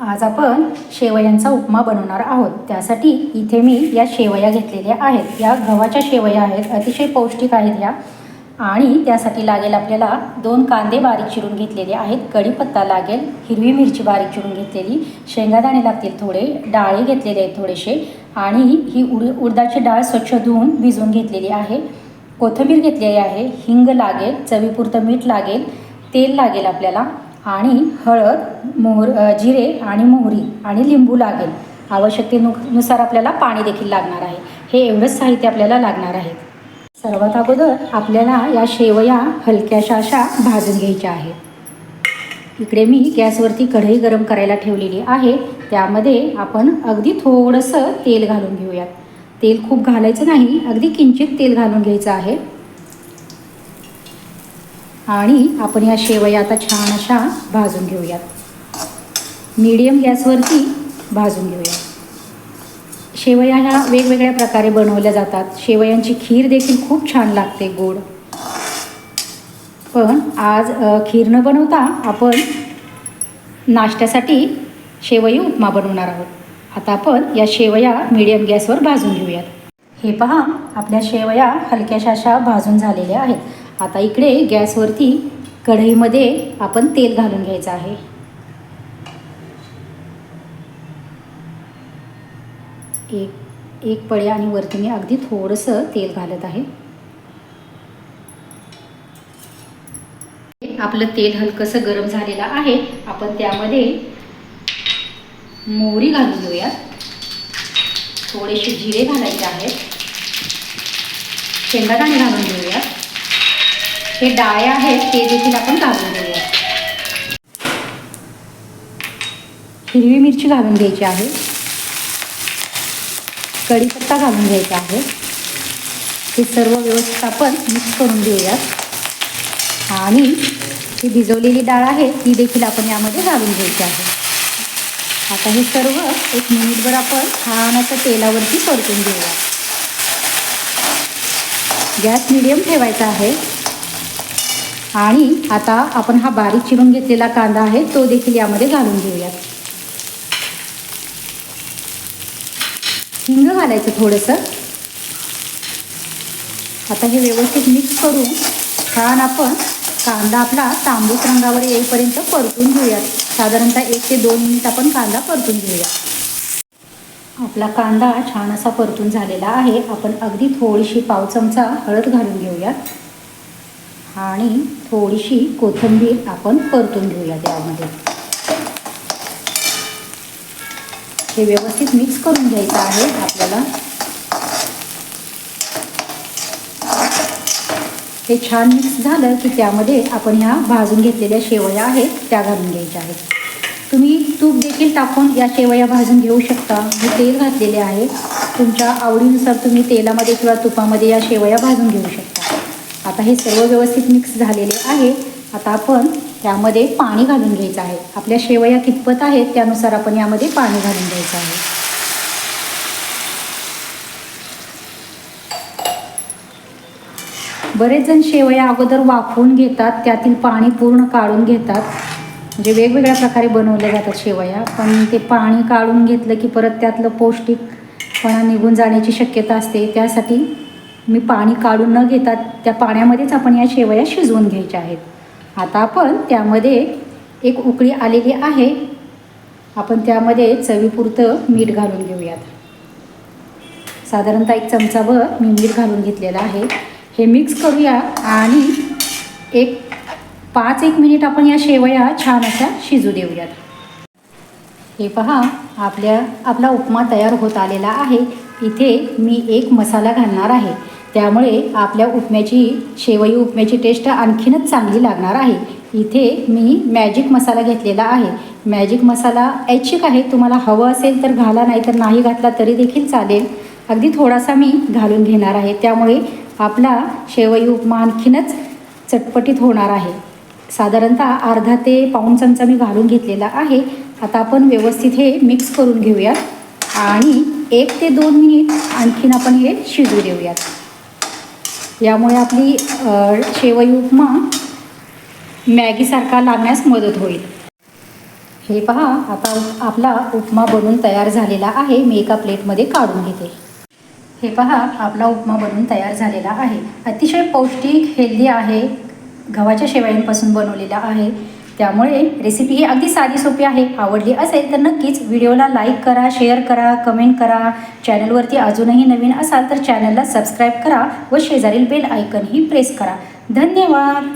आज आपण शेवयांचा उपमा बनवणार आहोत. त्यासाठी इथे मी या शेवया घेतलेल्या आहेत. या गव्हाच्या शेवया आहेत अतिशय पौष्टिक आहेत ह्या. आणि त्यासाठी लागेल आपल्याला दोन कांदे बारीक चिरून घेतलेले आहेत. कढीपत्ता लागेल हिरवी मिरची बारीक चिरून घेतलेली. शेंगादाणे लागतील थोडे डाळे घेतलेले आहेत थोडेसे. आणि ही उड उडदाची डाळ स्वच्छ धुवून भिजवून घेतलेली आहे. कोथिंबीर घेतलेली आहे. हिंग लागेल चवीपुरतं मीठ लागेल तेल लागेल आपल्याला. आणि हळद मोहर जिरे आणि मोहरी आणि लिंबू लागेल. आवश्यकतेनु नुसार आपल्याला पाणी देखील लागणार आहे. हे एवढंच साहित्य आपल्याला लागणार आहे. सर्वात अगोदर आपल्याला या शेवया हलक्याशा अशा भाजून घ्यायच्या आहेत. इकडे मी गॅसवरती कढई गरम करायला ठेवलेली आहे. त्यामध्ये आपण अगदी थोडंसं तेल घालून घेऊयात. तेल खूप घालायचं नाही अगदी किंचित तेल घालून घ्यायचं आहे. आणि आपण या शेवया आता छान अशा भाजून घेऊयात. मीडियम गॅसवरती भाजून घेऊयात. शेवया ह्या वेगवेगळ्या प्रकारे बनवल्या जातात. शेवयांची खीर देखील खूप छान लागते गोड. पण आज खीर न बनवता आपण नाश्त्यासाठी शेवई उपमा बनवणार आहोत. आता आपण या शेवया मीडियम गॅसवर भाजून घेऊयात. हे पहा आपल्या शेवया हलक्याशा अशा भाजून झालेल्या आहेत. आता इकडे गॅसवरती कढईमध्ये आपण तेल घालून घ्यायचं आहे. एक एक पळे आणि वरती मी अगदी थोडंसं तेल घालत आहे. आपलं तेल हलकंसं गरम झालेलं आहे. आपण त्यामध्ये मोहरी घालून घेऊयात. थोडेसे जिरे घालायचे आहेत. शेंगादाणे घालून घेऊयात. हे डाळे आहेत ते देखील आपण घालून घेऊयात हिरवी मिरची घालून घ्यायची आहे. कढीपत्ता घालून घ्यायचा आहे. हे सर्व व्यवस्थित आपण मिक्स करून घेऊयात. आणि ही भिजवलेली डाळ आहे ती देखील आपण यामध्ये घालून घ्यायची आहे. आता हे सर्व एक मिनिटभर आपण छानाच्या असं तेलावरती परतून घेऊया. गॅस मिडियम ठेवायचा आहे. आणि आता आपण हा बारीक चिरून घेतलेला कांदा आहे तो देखील यामध्ये घालून घेऊयात. हिंग घालायचं थोडंसं. आता हे व्यवस्थित मिक्स करून छान आपण कांदा आपला तांबूस रंगावर येईपर्यंत परतून घेऊयात. साधारणतः एक ते दोन मिनिट आपण कांदा परतून घेऊया आपला कांदा छान असा परतून झालेला आहे. आपण अगदी थोडीशी पाव चमचा हळद घालून घेऊयात. आणि थोडीशी कोथिंबीर आपण परतून घेऊया त्यामध्ये. हे व्यवस्थित मिक्स करून घ्यायचं आहे आपल्याला. हे छान मिक्स झालं की त्यामध्ये आपण ह्या भाजून घेतलेल्या शेवया आहेत त्या घालून घ्यायच्या आहेत. तुम्ही तूप देखील टाकून या शेवया भाजून घेऊ शकता. मी तेल घातलेले आहे. तुमच्या आवडीनुसार तुम्ही तेलामध्ये किंवा तुपामध्ये या शेवया भाजून घेऊ शकता. आता हे सर्व व्यवस्थित मिक्स झालेले आहे. आता आपण त्यामध्ये पाणी घालून घ्यायचं आहे. आपल्या शेवया कितपत आहेत त्यानुसार आपण यामध्ये पाणी घालून घ्यायचं आहे. बरेच जण शेवया अगोदर वाफवून घेतात त्यातील पाणी पूर्ण काढून घेतात. म्हणजे वेगवेगळ्या प्रकारे बनवल्या जातात शेवया पण ते पाणी काढून घेतलं की परत त्यातलं पौष्टिकपणा निघून जाण्याची शक्यता असते. त्यासाठी मी पाणी काढून न घेता त्या पाण्यामध्येच आपण या शेवया शिजवून घ्यायच्या आहेत. आता आपण त्यामध्ये एक उकळी आलेली आहे. आपण त्यामध्ये चवीपुरतं मीठ घालून घेऊयात. साधारणतः एक चमचाभर मी मीठ घालून घेतलेलं आहे. हे मिक्स करूया आणि एक पाच एक मिनिट आपण या शेवया छान अशा शिजू देऊयात. हे पहा आपल्या आपला उपमा तयार होत आलेला आहे. इथे मी एक मसाला घालणार आहे. त्यामुळे आपल्या उपम्याची शेवई उपम्याची टेस्ट आणखीनच चांगली लागणार आहे. इथे मी मॅजिक मसाला घेतलेला आहे. मॅजिक मसाला ऐच्छिक आहे. तुम्हाला हवं असेल तर घाला नाही तर नाही घातला तरी देखील चालेल. अगदी थोडासा मी घालून घेणार आहे. त्यामुळे आपला शेवई उपमा आणखीनच चटपटीत होणार आहे. साधारणतः अर्धा ते पाऊण चमचा मी घालून घेतलेला आहे. आता आपण व्यवस्थित हे मिक्स करून घेऊयात. आणि एक ते दोन मिनिट आणखीन आपण हे शिजू देऊयात. यामुळे आपली शेवई उपमा मॅगीसारखा लागण्यास मदत होईल. हे पहा आता आपला उपमा बनून तयार झालेला आहे. मी एका प्लेटमध्ये काढून घेते. हे पहा आपला उपमा बनून तयार झालेला आहे. अतिशय पौष्टिक हेल्दी आहे. गव्हाच्या शेवयांपासून बनवलेला आहे. त्यामुळे रेसिपी ही अगदी साधी सोपी आहे. आवडली असेल तर नक्कीच व्हिडिओला लाईक करा शेअर करा कमेंट करा. चॅनलवरती अजूनही नवीन असाल तर चॅनलला सबस्क्राईब करा व शेजारील बेल आयकनही प्रेस करा. धन्यवाद!